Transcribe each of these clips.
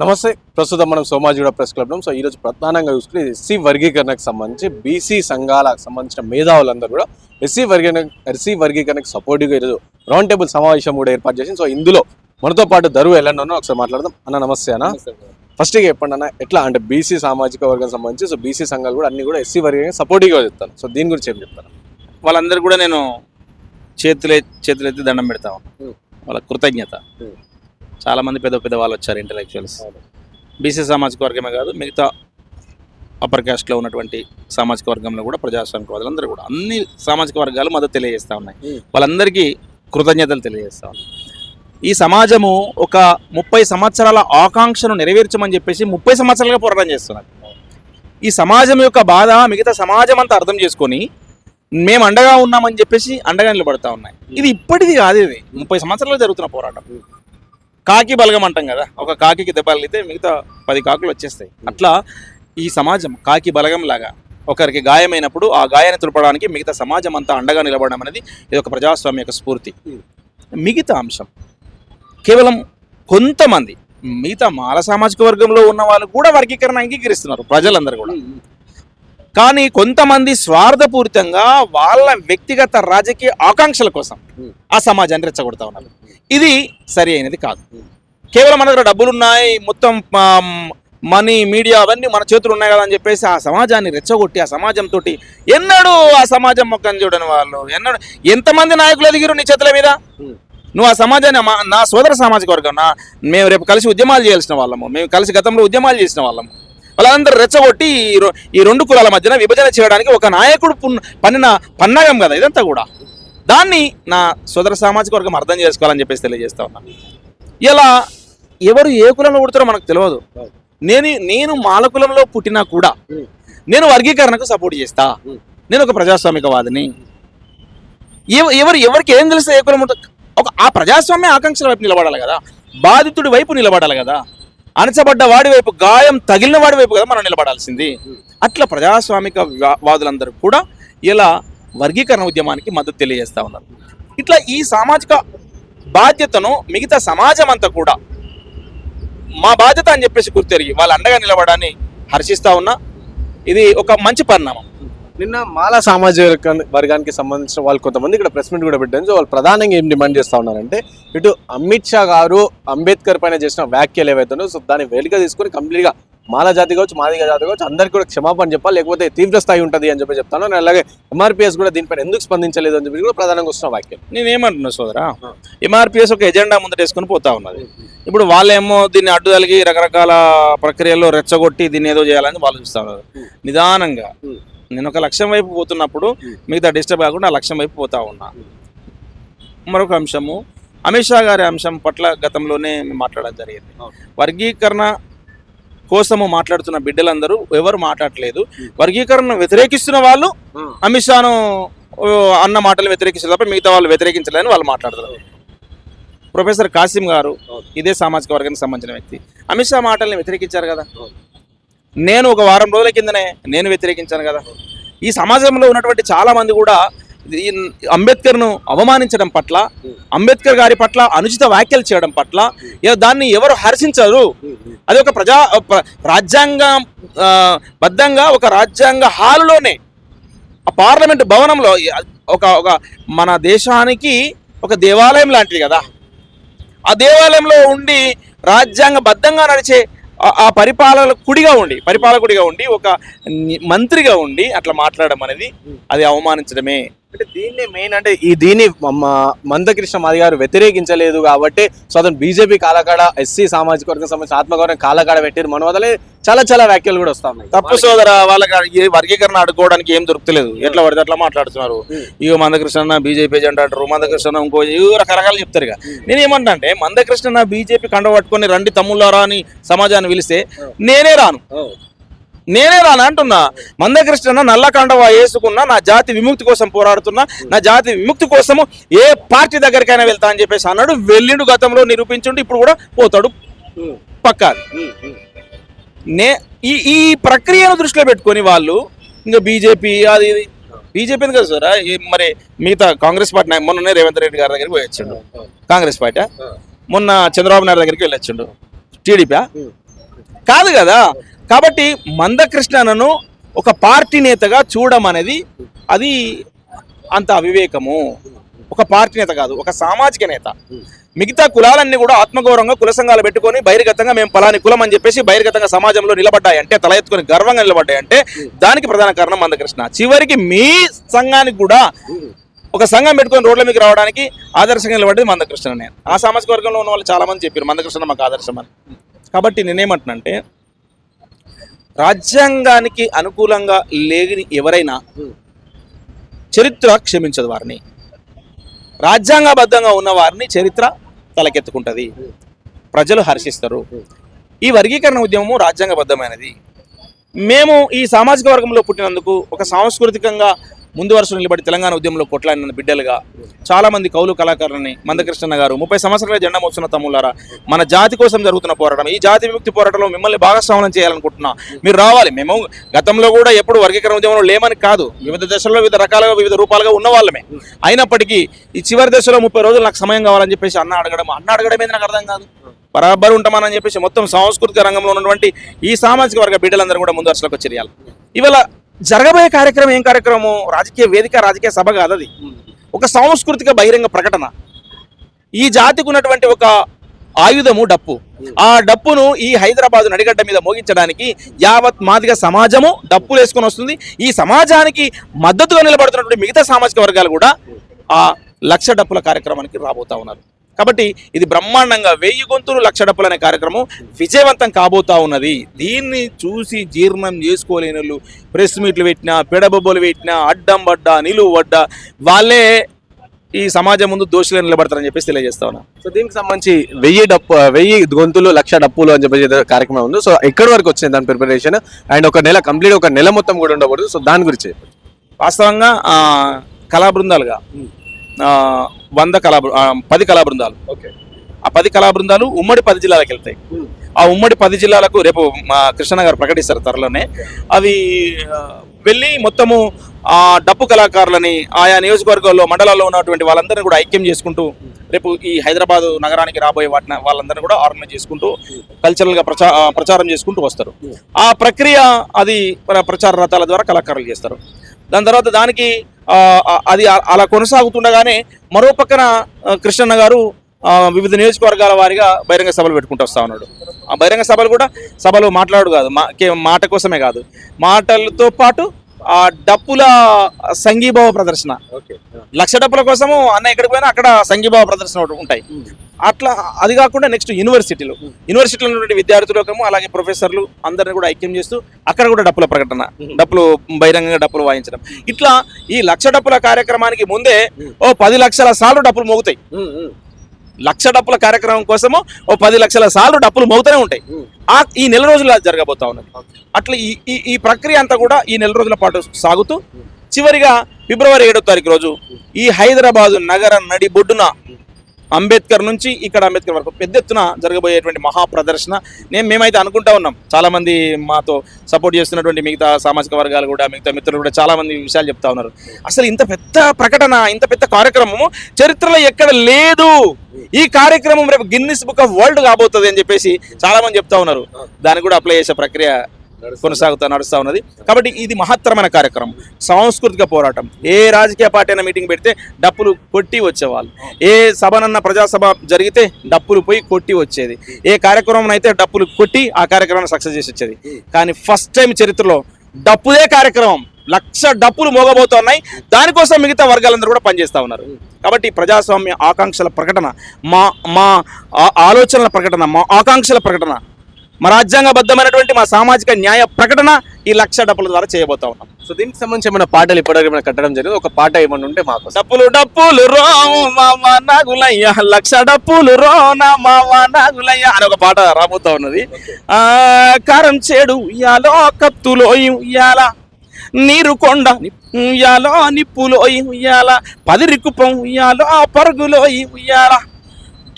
నమస్తే. ప్రస్తుతం మనం సోమాజిగూడ ప్రెస్ క్లబ్ సో ఈరోజు ప్రధానంగా చూసుకుని ఎస్సీ వర్గీకరణకు సంబంధించి బీసీ సంఘాలకు సంబంధించిన మేధావులందరూ కూడా ఎస్సీ వర్గీకరణ ఎస్సీ వర్గీకరణకు సపోర్టివ్గా ఈరోజు రౌండ్ టేబుల్ సమావేశం కూడా ఏర్పాటు చేసింది. సో ఇందులో మనతో పాటు దరువు ఎల్లన్నో ఒకసారి మాట్లాడదాం. అన్న నమస్తే అన్న. ఫస్ట్గా చెప్పండి అన్న ఎట్లా అంటే బీసీ సామాజిక వర్గం సంబంధించి సో బీసీ సంఘాలు కూడా అన్ని కూడా ఎస్సీ వర్గీకరణ సపోర్టివ్గా చెప్తాను సో దీని గురించి ఏం చెప్తాను వాళ్ళందరూ కూడా నేను చేతులే చేతులెత్తి దండం పెడతాం Hmm. వాళ్ళ కృతజ్ఞత. Hmm. చాలా మంది పెద్ద పెద్ద వాళ్ళు వచ్చారు ఇంటలెక్చువల్స్ బీసీ సామాజిక వర్గమే కాదు మిగతా అప్పర్ క్యాస్ట్లో ఉన్నటువంటి సామాజిక వర్గంలో కూడా ప్రజాస్వామిక వాళ్ళందరూ కూడా అన్ని సామాజిక వర్గాలు మద్దతు తెలియజేస్తూ ఉన్నాయి. వాళ్ళందరికీ కృతజ్ఞతలు తెలియజేస్తా ఉన్నాయి ఈ సమాజము ఒక ముప్పై సంవత్సరాల ఆకాంక్షను నెరవేర్చమని చెప్పేసి ముప్పై సంవత్సరాలుగా పోరాటం చేస్తున్నారు. ఈ సమాజం యొక్క బాధ మిగతా సమాజం అంతా అర్థం చేసుకొని మేము అండగా ఉన్నామని చెప్పేసి అండగా నిలబడతా ఉన్నాయి. ఇది ఇప్పటిది కాదు ఇది. ముప్పై సంవత్సరాలు జరుగుతున్న పోరాటం. కాకి బలగం అంటాం కదా ఒక కాకికి దెబ్బలితే మిగతా పది కాకులు వచ్చేస్తాయి. అట్లా ఈ సమాజం కాకి బలగం లాగా ఒకరికి గాయమైనప్పుడు ఆ గాయాన్ని తులపడానికి మిగతా సమాజం అంతా అండగా నిలబడడం అనేది ఇది ఒక ప్రజాస్వామ్య యొక్క స్ఫూర్తి. మిగతా అంశం కేవలం కొంతమంది మిగతా మాల సామాజిక వర్గంలో ఉన్న వాళ్ళు కూడా వర్గీకరణ అంగీకరిస్తున్నారు ప్రజలందరూ కూడా. కానీ కొంతమంది స్వార్థపూరితంగా వాళ్ళ వ్యక్తిగత రాజకీయ ఆకాంక్షల కోసం. ఆ సమాజాన్ని రెచ్చగొడతా ఉన్నారు. ఇది సరి అయినది కాదు. కేవలం మన దగ్గర డబ్బులు ఉన్నాయి మొత్తం మనీ మీడియా అవన్నీ మన చేతులు ఉన్నాయి కదా అని చెప్పేసి ఆ సమాజాన్ని రెచ్చగొట్టి ఆ సమాజంతో ఎన్నడూ ఆ సమాజం మొక్కని చూడని వాళ్ళు ఎన్నడూ ఎంతమంది నాయకులు ఎదిగిరు నీ చేతుల మీద. నువ్వు ఆ సమాజాన్ని నా సోదర సామాజిక వర్గం నా మేము రేపు కలిసి ఉద్యమాలు చేయాల్సిన వాళ్ళము మేము కలిసి గతంలో ఉద్యమాలు చేసిన వాళ్ళము. వాళ్ళందరూ రెచ్చగొట్టి ఈ ఈ రెండు కులాల మధ్యన విభజన చేయడానికి ఒక నాయకుడు పున్- పన్నిన పన్నాగం కదా ఇదంతా కూడా. దాన్ని నా సోదర సామాజిక వర్గం అర్థం చేసుకోవాలని చెప్పేసి తెలియజేస్తా ఉన్నా. ఇలా ఎవరు ఏ కులంలో పుడతారో మనకు తెలియదు. నేను నేను మాల కులంలో పుట్టినా కూడా నేను వర్గీకరణకు సపోర్ట్ చేస్తా. నేను ఒక ప్రజాస్వామికవాదిని. ఎవరు ఎవరికి ఏం తెలిస్తే ఏ కులం ఒక ఆ ప్రజాస్వామ్య ఆకాంక్షల వైపు నిలబడాలి కదా. బాధితుడి వైపు నిలబడాలి కదా. అణచబడ్డ వాడి వైపు గాయం తగిలిన వాడి వైపు కదా మనం నిలబడాల్సింది. అట్లా ప్రజాస్వామిక వాదులందరూ కూడా ఇలా వర్గీకరణ ఉద్యమానికి మద్దతు తెలియజేస్తూ ఉన్నారు. ఇట్లా ఈ సామాజిక బాధ్యతను మిగతా సమాజం అంతా కూడా మా బాధ్యత అని చెప్పేసి గుర్తెరిగి వాళ్ళ అండగా నిలబడాన్ని హర్షిస్తూ ఉన్నా. ఇది ఒక మంచి పరిణామం. నిన్న మాల సామాజిక వర్గం- వర్గానికి సంబంధించిన వాళ్ళు కొంతమంది ఇక్కడ ప్రెస్ మీట్ కూడా పెట్టారు సో వాళ్ళు ప్రధానంగా ఏం డిమాండ్ చేస్తా ఉన్నారంటే ఇటు అమిత్ షా గారు అంబేద్కర్ పైన చేసిన వ్యాఖ్యలు ఏవైతే సో దాన్ని వెలుక తీసుకొని కంప్లీట్గా మాల జాతి కావచ్చు మాదిగ జాతి కావచ్చు అందరికీ కూడా క్షమాపణ చెప్పాలి లేకపోతే తీవ్ర స్థాయి ఉంటుంది అని చెప్పి చెప్తాను నేను అలాగే ఎంఆర్పిఎస్ కూడా దీనిపైన ఎందుకు స్పందించలేదు అని చెప్పి కూడా ప్రధానంగా వస్తున్న వ్యాఖ్యలు నేనేమంటున్నా సోదరా ఆ. ఎంఆర్పిఎస్ ఒక ఎజెండా ముందటేసుకొని పోతా ఉన్నది ఇప్పుడు వాళ్ళేమో దీన్ని అడ్డుదలిగి రకరకాల ప్రక్రియల్లో రెచ్చగొట్టి దీన్ని ఏదో చేయాలని వాళ్ళు చూస్తా ఉన్నారు. నిదానంగా. నేను ఒక లక్ష్యం వైపు పోతున్నప్పుడు. మిగతా డిస్టర్బ్ కాకుండా ఆ లక్ష్యం వైపు పోతా ఉన్నా మరొక అంశము అమిత్ షా గారి అంశం పట్ల గతంలోనే మాట్లాడడం జరిగింది. వర్గీకరణ కోసము మాట్లాడుతున్న బిడ్డలందరూ ఎవరు మాట్లాడలేదు. వర్గీకరణను వ్యతిరేకిస్తున్న వాళ్ళు అమిత్ షాను అన్న మాటలు వ్యతిరేకించారు తప్ప మిగతా వాళ్ళు వ్యతిరేకించలేదని వాళ్ళు మాట్లాడుతున్నారు ప్రొఫెసర్ కాసిం గారు. ఇదే సామాజిక వర్గానికి సంబంధించిన వ్యక్తి అమిత్ షా మాటల్ని వ్యతిరేకించారు కదా. నేను ఒక వారం రోజుల కిందనే నేను వ్యతిరేకించాను కదా. ఈ సమాజంలో ఉన్నటువంటి చాలామంది కూడా ఈ అంబేద్కర్ను అవమానించడం పట్ల అంబేద్కర్ గారి పట్ల అనుచిత వ్యాఖ్యలు చేయడం పట్ల దాన్ని ఎవరు హర్షించరు. అది ఒక ప్రజా రాజ్యాంగ బద్ధంగా ఒక రాజ్యాంగ హాలులోనే ఆ పార్లమెంట్ భవనంలో ఒక ఒక మన దేశానికి ఒక దేవాలయం లాంటిది కదా. ఆ దేవాలయంలో ఉండి రాజ్యాంగ బద్ధంగా నడిచే ఆ- ఆ పరిపాలన కుడిగా ఉండి పరిపాలకుడిగా ఉండి ఒక మంత్రిగా ఉండి అట్లా మాట్లాడడం అనేది అది అవమానించడమే అంటే దీన్ని మెయిన్ అంటే ఈ దీన్ని మందకృష్ణ మాది గారు వ్యతిరేకించలేదు కాబట్టి సో అతను బీజేపీ కాలకాడ ఎస్సీ సామాజిక వర్గం సంబంధించిన ఆత్మగౌరవం కాలకాడ పెట్టారు మన వదలే చాలా చాలా వ్యాఖ్యలు కూడా వస్తా ఉన్నాయి తప్పు సోదర వాళ్ళకి ఈ వర్గీకరణ అడుకోవడానికి ఏం దొరుకుతలేదు. ఎట్లా పడితే అట్లా మాట్లాడుతున్నారు. Hmm. ఇగో మందకృష్ణ బీజేపీ ఏజెంట్ అంటారు మందకృష్ణ ఇంకో ఇవో రకరకాలు చెప్తారు ఇక. నేను ఏమంటా అంటే మందకృష్ణ బీజేపీ కండ పట్టుకొని రండి తమ్ముళ్ళారా అని సమాజాన్ని పిలిస్తే నేనే రాను. నేనే రాను అంటున్నా. మందకృష్ణ నల్లకండవా వేసుకున్నా నా జాతి విముక్తి కోసం పోరాడుతున్నా నా జాతి విముక్తి కోసము ఏ పార్టీ దగ్గరికైనా వెళ్తా అని చెప్పేసి అన్నాడు. వెళ్ళిండు గతంలో నిరూపించుండు ఇప్పుడు కూడా పోతాడు. పక్కా నే ఈ ఈ ప్రక్రియను దృష్టిలో పెట్టుకొని వాళ్ళు ఇంకా బీజేపీ అది ఇది బీజేపీ కదా సార్? మరి మిగతా కాంగ్రెస్ పార్టీ నాయ- మొన్ననే రేవంత్ రెడ్డి గారి దగ్గరికి పోయి వచ్చిండు కాంగ్రెస్ పార్టీ మొన్న చంద్రబాబు నాయుడు దగ్గరికి వెళ్ళొచ్చిండు. టీడీపీ కాదు కదా. కాబట్టి మందకృష్ణనను ఒక పార్టీ నేతగా చూడడం అనేది అది అంత అవివేకము. ఒక పార్టీ నేత కాదు ఒక సామాజిక నేత. మిగతా కులాలన్నీ కూడా ఆత్మగౌరవంగా కుల సంఘాలు పెట్టుకొని బహిర్గతంగా మేము పలాని కులం అని చెప్పేసి బహిర్గతంగా సమాజంలో నిలబడ్డాయి అంటే తల ఎత్తుకొని గర్వంగా నిలబడ్డాయి అంటే దానికి ప్రధాన కారణం మందకృష్ణ. చివరికి మీ సంఘానికి కూడా ఒక సంఘం పెట్టుకొని రోడ్ల మీకు రావడానికి ఆదర్శంగా నిలబడ్డది మందకృష్ణ నేను ఆ సామాజిక వర్గంలో ఉన్న వాళ్ళు చాలా మంది చెప్పారు మందకృష్ణ మాకు ఆదర్శం అని కాబట్టి నేనేమంటున్నానంటే రాజ్యాంగానికి అనుకూలంగా లేని ఎవరైనా చరిత్ర క్షమించదు వారిని. రాజ్యాంగబద్ధంగా ఉన్న వారిని చరిత్ర తలకెత్తుకుంటుంది. ప్రజలు హర్షిస్తారు. ఈ వర్గీకరణ ఉద్యమము రాజ్యాంగబద్ధమైనది. మేము ఈ సామాజిక వర్గంలో పుట్టినందుకు ఒక సాంస్కృతికంగా ముందు వరుసలో నిలబడి తెలంగాణ ఉద్యమంలో కొట్లాడిన బిడ్డలుగా చాలామంది కౌలు కళాకారులని మందకృష్ణ గారు ముప్పై సంవత్సరాల జెండా మోస్తున్న తమ్ములారా మన జాతి కోసం జరుగుతున్న పోరాటం ఈ జాతి విముక్తి పోరాటంలో మిమ్మల్ని భాగస్వామ్యం చేయాలనుకుంటున్నా. మీరు రావాలి. మేము గతంలో కూడా ఎప్పుడు వర్గీకరణ ఉద్యమంలో లేమని కాదు. వివిధ దశల్లో వివిధ రకాలుగా వివిధ రూపాలుగా ఉన్న వాళ్ళమే. అయినప్పటికీ ఈ చివరి దశలో ముప్పై రోజులు నాకు సమయం కావాలని చెప్పేసి అన్న అడగడం అన్న అడగడం ఏంది నాకు అర్థం కాదు. బరాబర్ ఉంటామని చెప్పేసి మొత్తం సాంస్కృతిక రంగంలో ఉన్నటువంటి ఈ సామాజిక వర్గ బిడ్డలందరూ కూడా ముందు వరుసలకు వచ్చేయాలి ఇవాళ జరగబోయే కార్యక్రమం ఏం కార్యక్రమం? రాజకీయ వేదిక రాజకీయ సభ కాదు అది. ఒక సాంస్కృతిక బహిరంగ ప్రకటన. ఈ జాతికి ఉన్నటువంటి ఒక ఆయుధము డప్పు. ఆ డప్పును ఈ హైదరాబాద్ నడిగడ్డ మీద మోగించడానికి యావత్ మాదిగ సమాజము డప్పులు వేసుకొని వస్తుంది. ఈ సమాజానికి మద్దతుగా నిలబడుతున్నటువంటి మిగతా సామాజిక వర్గాలు కూడా ఆ లక్ష డప్పుల కార్యక్రమానికి రాబోతా ఉన్నారు. కాబట్టి ఇది బ్రహ్మాండంగా వెయ్యి గొంతులు లక్ష డప్పులు అనే కార్యక్రమం విజయవంతం కాబోతా ఉన్నది. దీన్ని చూసి జీర్ణం చేసుకోలేని వాళ్ళు ప్రెస్ మీట్లు పెట్టినా పెడబొబ్బలు పెట్టినా అడ్డం పడ్డా నిలువు పడ్డా వాళ్ళే ఈ సమాజం ముందు దోషులు నిలబడతారని చెప్పేసి తెలియజేస్తా ఉన్నా. సో దీనికి సంబంధించి వెయ్యి డప్పు వెయ్యి గొంతులు లక్ష డప్పులు అని చెప్పేసి కార్యక్రమం ఉంది. సో ఎక్కడి వరకు వచ్చింది దాని ప్రిపరేషన్ అండ్ ఒక నెల కంప్లీట్ ఒక నెల మొత్తం కూడా ఉండకూడదు. సో దాని గురించి వాస్తవంగా కళా బృందాలుగా. వంద కళా పది కళా బృందాలు ఓకే. ఆ పది కళా బృందాలు ఉమ్మడి పది జిల్లాలకు వెళ్తాయి. ఆ ఉమ్మడి పది జిల్లాలకు రేపు మా కృష్ణ గారు ప్రకటిస్తారు త్వరలోనే. అవి వెళ్ళి మొత్తము ఆ డప్పు కళాకారులని ఆయా నియోజకవర్గాల్లో మండలాల్లో ఉన్నటువంటి వాళ్ళందరినీ కూడా ఐక్యం చేసుకుంటూ రేపు ఈ హైదరాబాద్ నగరానికి రాబోయే వాటిని వాళ్ళందరినీ కూడా ఆర్గనైజ్ చేసుకుంటూ కల్చరల్గా ప్రచా ప్రచారం చేసుకుంటూ వస్తారు. ఆ ప్రక్రియ అది ప్ర- ప్రచార రథాల ద్వారా కళాకారులు చేస్తారు. దాని తర్వాత దానికి అది అలా కొనసాగుతుండగానే మరో పక్కన కృష్ణన్న గారు వివిధ నియోజకవర్గాల వారిగా బహిరంగ సభలు పెట్టుకుంటూ వస్తూ ఉన్నాడు. ఆ బహిరంగ సభలు కూడా సభలు మాట్లాడు కాదు మా మాట కోసమే కాదు. మాటలతో పాటు డప్పుల సంఘీభావ ప్రదర్శన. ఓకే. లక్ష డప్పుల కోసము అన్న ఎక్కడికి పోయినా అక్కడ సంఘీభావ ప్రదర్శన ఒకటి ఉంటాయి. అట్లా అది కాకుండా నెక్స్ట్ యూనివర్సిటీలు. యూనివర్సిటీలో ఉన్నటువంటి విద్యార్థులకము అలాగే ప్రొఫెసర్లు అందరిని కూడా ఐక్యం చేస్తూ అక్కడ కూడా డప్పుల ప్రకటన డప్పులు బహిరంగంగా డప్పులు వాయించడం. ఇట్లా ఈ లక్ష డప్పుల కార్యక్రమానికి ముందే ఓ పది లక్షల సార్లు డప్పులు మోగుతాయి. లక్ష డప్పుల కార్యక్రమం కోసము ఓ పది లక్షల సార్లు డప్పులు మోగుతూనే ఉంటాయి. ఆ ఈ నెల రోజులు అది జరగబోతా ఉన్నది. అట్లా ఈ ఈ ప్రక్రియ అంతా కూడా ఈ నెల రోజుల పాటు సాగుతూ చివరిగా ఫిబ్రవరి ఏడో తారీఖు రోజు ఈ హైదరాబాదు నగర నడి బొడ్డున అంబేద్కర్ నుంచి ఇక్కడ అంబేద్కర్ వరకు పెద్ద ఎత్తున జరగబోయేటువంటి మహా ప్రదర్శన నేను మేమైతే అనుకుంటా ఉన్నాం. చాలామంది మాతో సపోర్ట్ చేస్తున్నటువంటి మిగతా సామాజిక వర్గాలు కూడా మిగతా మిత్రులు కూడా చాలామంది విషయాలు చెప్తా ఉన్నారు. అసలు ఇంత పెద్ద ప్రకటన ఇంత పెద్ద కార్యక్రమము చరిత్రలో ఎక్కడ లేదు. ఈ కార్యక్రమం రేపు గిన్నిస్ బుక్ ఆఫ్ వరల్డ్ కాబోతుంది అని చెప్పేసి చాలామంది చెప్తా ఉన్నారు. దాన్ని కూడా అప్లై చేసే ప్రక్రియ కొనసాగుతా నడుస్తూ ఉన్నది. కాబట్టి ఇది మహత్తరమైన కార్యక్రమం. సాంస్కృతిక పోరాటం. ఏ రాజకీయ పార్టీ అయినా మీటింగ్ పెడితే డప్పులు కొట్టి వచ్చేవాళ్ళు. ఏ సభనన్న ప్రజాసభ జరిగితే డప్పులు పోయి కొట్టి వచ్చేది. ఏ కార్యక్రమం అయితే డప్పులు కొట్టి ఆ కార్యక్రమాన్ని సక్సెస్ చేసి వచ్చేది. కానీ ఫస్ట్ టైం చరిత్రలో డప్పుదే కార్యక్రమం. లక్ష డప్పులు మోగబోతున్నాయి. దానికోసం మిగతా వర్గాలందరూ కూడా పనిచేస్తూ ఉన్నారు. కాబట్టి ప్రజాస్వామ్య ఆకాంక్షల ప్రకటన మా మా ఆలోచనల ప్రకటన మా ఆకాంక్షల ప్రకటన మా రాజ్యాంగబద్ధమైనటువంటి మా సామాజిక న్యాయ ప్రకటన ఈ లక్ష డప్పుల ద్వారా చేయబోతా ఉన్నాం. సో దీనికి సంబంధించి ఏమైనా పాటలు ఇప్పటివరకు ఏమైనా కట్టడం జరిగింది? ఒక పాట ఏమైనా ఉంటే మాకు డప్పులు డప్పులు రో మామ నాగులయ్య లక్ష డప్పులు రో నా మామ నాగులయ్య అని ఒక పాట రాబోతా ఉన్నది. ఆ కారం చేడు ఉయ్యాలో కత్తులో ఉయ్యాల నీరు కొండ ఉయ్యాలో నిప్పులో ఉయ్యాల పది కుప్పం ఉయ్యాలో పరుగులో ఉయ్యాల.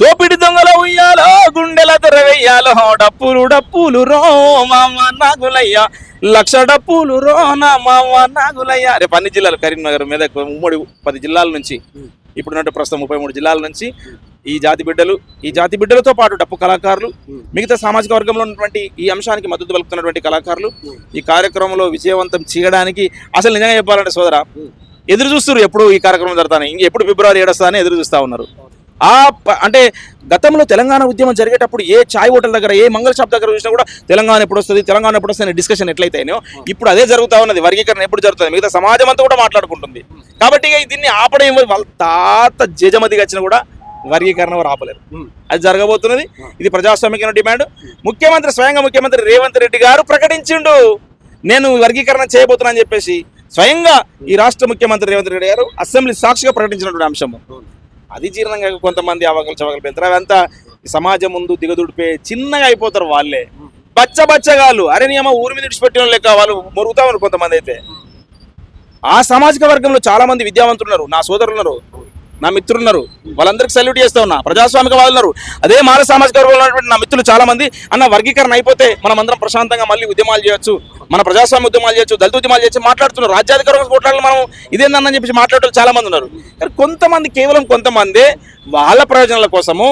దోపిడి దొంగల ఉయ్యాలో గుండెల దొరవెయ్యాలో డప్పులు డప్పులు రో మామ నాగులయ్య. లక్ష డప్పులు రో నా మామ నాగులయ్య. రేపు అన్ని జిల్లాలు కరీంనగర్ మెదక్ ఉమ్మడి పది జిల్లాల నుంచి ఇప్పుడున్నట్టు ప్రస్తుతం ముప్పై మూడు జిల్లాల నుంచి ఈ జాతి బిడ్డలు ఈ జాతి బిడ్డలతో పాటు డప్పు కళాకారులు మిగతా సామాజిక వర్గంలో ఉన్నటువంటి ఈ అంశానికి మద్దతు పలుకుతున్నటువంటి కళాకారులు ఈ కార్యక్రమంలో విజయవంతం చేయడానికి అసలు నిజంగా చెప్పాలంటే సోదర ఎదురు చూస్తున్నారు ఎప్పుడు ఈ కార్యక్రమం జరుగుతాను. ఇంక ఎప్పుడు ఫిబ్రవరి ఏడు వస్తుందని ఎదురు చూస్తూ ఉన్నారు. ఆ అంటే గతంలో తెలంగాణ ఉద్యమం జరిగేటప్పుడు ఏ చాయ్ హోటల్ దగ్గర ఏ మంగళ షాప్ దగ్గర చూసినా కూడా తెలంగాణ ఎప్పుడు వస్తుంది తెలంగాణ ఎప్పుడు వస్తుంది డిస్కషన్ ఎట్లయితేనో ఇప్పుడు అదే జరుగుతా ఉన్నది వర్గీకరణ ఎప్పుడు జరుగుతుంది మిగతా సమాజం అంతా కూడా మాట్లాడుకుంటుంది. కాబట్టి ఇక దీన్ని ఆపడం వాళ్ళ తాత జజమతిగా వచ్చినా కూడా వర్గీకరణ వారు ఆపలేరు. అది జరగబోతున్నది. ఇది ప్రజాస్వామికమైన డిమాండ్. ముఖ్యమంత్రి స్వయంగా ముఖ్యమంత్రి రేవంత్ రెడ్డి గారు ప్రకటించిండు. నేను వర్గీకరణ చేయబోతున్నా అని చెప్పేసి స్వయంగా ఈ రాష్ట్ర ముఖ్యమంత్రి రేవంత్ రెడ్డి గారు అసెంబ్లీ సాక్షిగా ప్రకటించినటువంటి అంశం అది జీర్ణంగా కొంతమంది అవకలు చవకలు పెంచారు అవంతా సమాజం ముందు దిగదుడిపే చిన్నగా అయిపోతారు వాళ్ళే. బచ్చ బచ్చగాళ్ళు. అరే నియమ ఊరి మీద విడిచిపెట్టిన లెక్క వాళ్ళు మొరుగుతా ఉన్నారు కొంతమంది అయితే. ఆ సామాజిక వర్గంలో చాలా మంది విద్యావంతులు ఉన్నారు నా సోదరులు ఉన్నారు నా మిత్రులు ఉన్నారు వాళ్ళందరికీ సల్యూట్ చేస్తా ఉన్నా. ప్రజాస్వామిక వాళ్ళు ఉన్నారు. అదే మాన సామాజిక వర్గంలో ఉన్నటువంటి నా మిత్రులు చాలా మంది అన్న వర్గీకరణ అయిపోతే మనం అందరం ప్రశాంతంగా మళ్ళీ ఉద్యమాలు చేయొచ్చు. మన ప్రజాస్వామ్య ఉద్యమాలు చేయొచ్చు దళిత ఉద్యమాలు చేసి మాట్లాడుతున్నారు. రాజ్యాధికారం కొట్లాడాలి మనం ఇదేందని చెప్పి మాట్లాడటం చాలా మంది ఉన్నారు కానీ కొంతమంది కేవలం కొంతమంది వాళ్ళ ప్రయోజనాల కోసము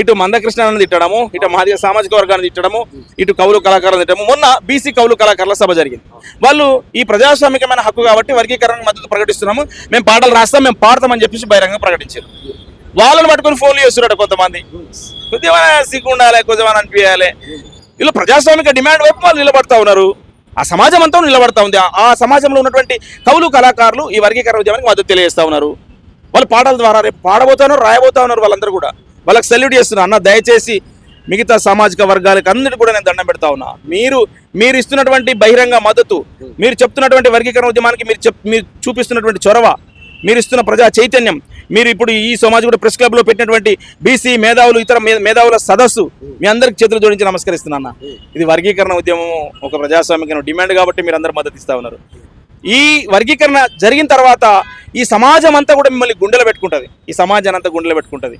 ఇటు మందకృష్ణాన్ని తిట్టడము ఇటు మహాజ సామాజిక వర్గాన్ని తిట్టడము ఇటు కౌలు కళాకారులు తిట్టడము. మొన్న బీసీ కౌలు కళాకారుల సభ జరిగింది. వాళ్ళు ఈ ప్రజాస్వామికమైన హక్కు కాబట్టి వర్గీకరణకు మద్దతు ప్రకటిస్తున్నాము. మేము పాటలు రాస్తాం మేము పాడతామని చెప్పేసి బహిరంగ ప్రకటించారు. వాళ్ళని పట్టుకొని ఫోన్లు చేస్తున్నాడు కొంతమంది. కొద్దిగా సిగ్గు ఉండాలి కొద్దిగా అనిపించాలి. వీళ్ళు ప్రజాస్వామిక డిమాండ్ వైపు వాళ్ళు నిలబడతా ఉన్నారు. ఆ సమాజం అంతా నిలబడతా ఉంది. ఆ- సమాజంలో ఉన్నటువంటి కవులు కళాకారులు ఈ వర్గీకరణ ఉద్యమానికి మద్దతు తెలియజేస్తూ ఉన్నారు. వాళ్ళు పాటల ద్వారా రేపు పాడబోతున్నారు రాయబోతా ఉన్నారు వాళ్ళందరూ కూడా. వాళ్ళకి సెల్యూట్ చేస్తున్నా. అన్న దయచేసి మిగతా సామాజిక వర్గాలకు అన్నిటి కూడా నేను దండం పెడతా ఉన్నా. మీరు మీరు ఇస్తున్నటువంటి బహిరంగ మద్దతు మీరు చెప్తున్నటువంటి వర్గీకరణ ఉద్యమానికి మీరు చెప్ మీరు చూపిస్తున్నటువంటి చొరవ మీరు ఇస్తున్న ప్రజా చైతన్యం. మీరు ఇప్పుడు ఈ సమాజ్ కూడా ప్రెస్ క్లబ్లో పెట్టినటువంటి బీసీ మేధావులు ఇతర మే- మేధావుల సదస్సు మీ అందరికి చేతులు జోడించి నమస్కరిస్తున్నా ఇది వర్గీకరణ ఉద్యమం ఒక ప్రజాస్వామిక డిమాండ్ కాబట్టి మీరు అందరు మద్దతు ఇస్తా ఉన్నారు. ఈ వర్గీకరణ జరిగిన తర్వాత ఈ సమాజం అంతా కూడా మిమ్మల్ని గుండెలో పెట్టుకుంటుంది. ఈ సమాజాన్ని అంతా గుండెలో పెట్టుకుంటుంది.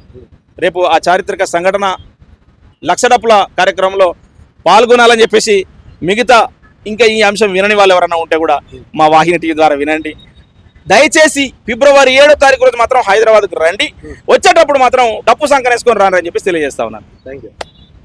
రేపు ఆ చారిత్రక సంఘటన లక్ష డప్పుల కార్యక్రమంలో పాల్గొనాలని చెప్పేసి మిగతా ఇంకా ఈ అంశం వినని వాళ్ళు ఎవరైనా ఉంటే కూడా మా వాహిని టీవీ ద్వారా వినండి. దయచేసి ఫిబ్రవరి ఏడో తారీఖు రోజు మాత్రం హైదరాబాద్కు రండి. వచ్చేటప్పుడు మాత్రం డప్పు సంకనేసుకొని రాని అని చెప్పేసి తెలియజేస్తా ఉన్నాను. Thank you